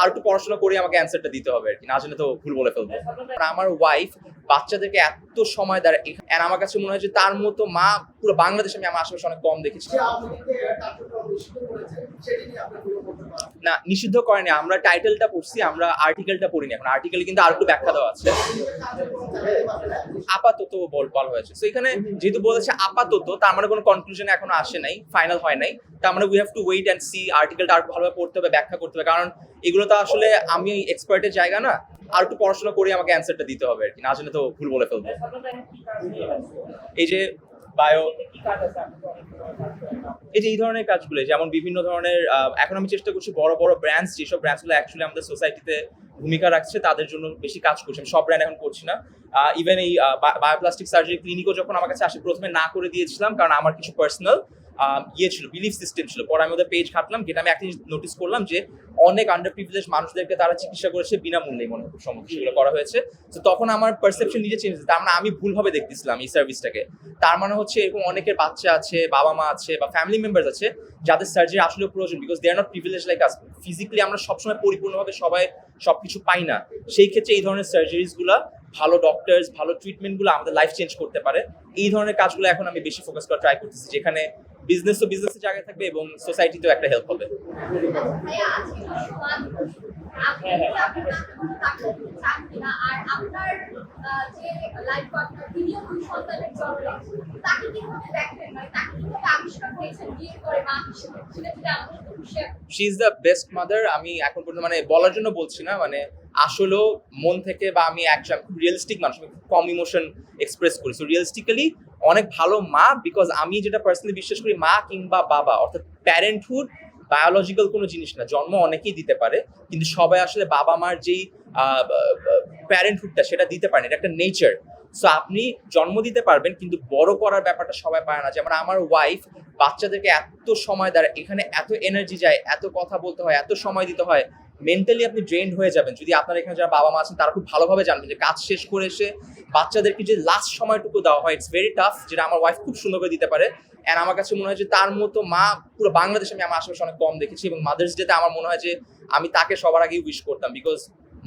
আর একটু পড়াশোনা করে আমাকে অ্যান্সারটা দিতে হবে আর কি, না জানে তো ভুল বলে ফেলব। আমার ওয়াইফ বাচ্চাদেরকে এত সময় দেয় আর আমার কাছে মনে হয় যে তার মতো মা পুরো বাংলাদেশে আমি আমার আশেপাশে অনেক কম দেখেছি? না নিষিদ্ধ করেনি। আমরা টাইটেলটা পড়ছি আমরা আর্টিকেলটা পড়িনি এখন। আর্টিকেলে কিন্তু আর একটু ব্যাখ্যা দেওয়া আছে। আপাতত বল বলা হয়েছে। তো এখানে যেহেতু বলেছে আপাতত তার মানে কোনো কনক্লুশন এখনও আসে নাই ফাইনাল হয় নাই। তার মানে we have to wait and see আর্টিকেলটা আর ভালোভাবে পড়তে হবে ব্যাখ্যা করতে হবে। কারণ এগুলো তো আসলে আমি এক্সপার্টের জায়গা না। আর একটু পড়াশোনা করে আমাকে অ্যান্সারটা দিতে হবে আর কি, না জানে তো ভুল বলে ফেলব। এই যে বায়ো এই যে এই ধরনের কাজগুলো, যেমন বিভিন্ন ধরনের এখন আমি চেষ্টা করছি বড় বড় ব্র্যান্ডস যেসব ব্র্যান্ডসগুলো অ্যাকচুয়ালি আমাদের সোসাইটিতে ভূমিকা রাখছে, তাদের জন্য বেশি কাজ করছি। আমি সব ব্র্যান্ড এখন করছি না। ইভেন এই বায়োপ্লাস্টিক সার্জারি ক্লিনিকও যখন আমার কাছে আসে, প্রথমে না করে দিয়েছিলাম, কারণ আমার কিছু পার্সোনাল ইয়ে ছিল বিলিফ সিস্টেম ছিল। পরে আমি ওদের পেজ ঘাটলাম যেটা আমি একটা নোটিস করলাম যে অনেক আন্ডার প্রিভিলেজ মানুষদেরকে তারা চিকিৎসা করেছে বিনামূল্যে, মনে হয় সেগুলো করা হয়েছে। তো তখন আমার পারসেপশন নিজে চেঞ্জ তার মানে আমি ভুলভাবে দেখতেছিলাম এই সার্ভিসটাকে তার মানে হচ্ছে এরকম অনেকের বাচ্চা আছে বাবা মা আছে বা ফ্যামিলি মেম্বার্স আছে, যাদের সার্জারি আসলে প্রয়োজন because they are not privilege like us physically আমরা সবসময় পরিপূর্ণভাবে সবাই সবকিছু পাই না। সেই ক্ষেত্রে এই ধরনের সার্জারিজগুলা, ভালো ডক্টরস ভালো ট্রিটমেন্টগুলো আমাদের লাইফ চেঞ্জ করতে পারে। এই ধরনের কাজগুলো এখন আমি বেশি ফোকাস করা ট্রাই করতেছি, যেখানে বিজনেস তো বিজনেসের জায়গায় থাকবে এবং সোসাইটিতেও একটা হেল্প হবে। She is the best mother আমি এখন পর্যন্ত মানে বলার জন্য বলছি না মানে আসলেও মন থেকে বা আমি একজন রিয়েলিস্টিক মানুষ কম ইমোশন এক্সপ্রেস করি সো রিয়েলিস্টিক্যালি অনেক ভালো মা বিকজ আমি যেটা পার্সোনালি বিশ্বাস করি, মা কিংবা বাবা, অর্থাৎ প্যারেন্টহুড বায়োলজিক্যাল কোনো জিনিস না, জন্ম অনেকেই দিতে পারে, কিন্তু সবাই আসলে বাবা মার যেই প্যারেন্টহুডটা সেটা দিতে পারেন এটা একটা নেচার সো আপনি জন্ম দিতে পারবেন, কিন্তু বড় করার ব্যাপারটা সবাই পারে না। যেমন আমার ওয়াইফ বাচ্চাদেরকে এত সময় দেয় এখানে এত এনার্জি যায়, এত কথা বলতে হয়, এত সময় দিতে হয় মেন্টালি আপনি ড্রেন্ড হয়ে যাবেন। যদি আপনার এখানে যারা বাবা মা আছেন, তারা খুব ভালোভাবে জানবেন যে কাজ শেষ করে এসে বাচ্চাদেরকে যে লাস্ট সময়টুকু দেওয়া হয় ইটস ভেরি টাফ যেটা আমার ওয়াইফ খুব সুন্দর করে দিতে পারে। অ্যান্ড আমার কাছে মনে হয় যে তার মতো মা, পুরো বাংলাদেশে আমি আমার আশেপাশে অনেক কম দেখেছি এবং মাদার্স ডেতে আমার মনে হয় যে আমি তাকে সবার আগেই উইশ করতাম বিকজ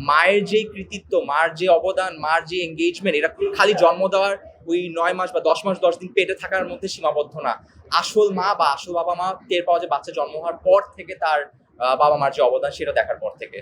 মায়ের যে কৃতিত্ব, মার যে অবদান, মার যে এঙ্গেজমেন্ট এটা খালি জন্ম দেওয়ার ওই নয় মাস বা দশ মাস, দশ দিন পেটে থাকার মধ্যে সীমাবদ্ধ না। আসল মা বা আসল বাবা মা টের পাওয়া যে বাচ্চা জন্ম হওয়ার পর থেকে তার বাবা মার যে অবদান সেটা দেখার পর থেকে।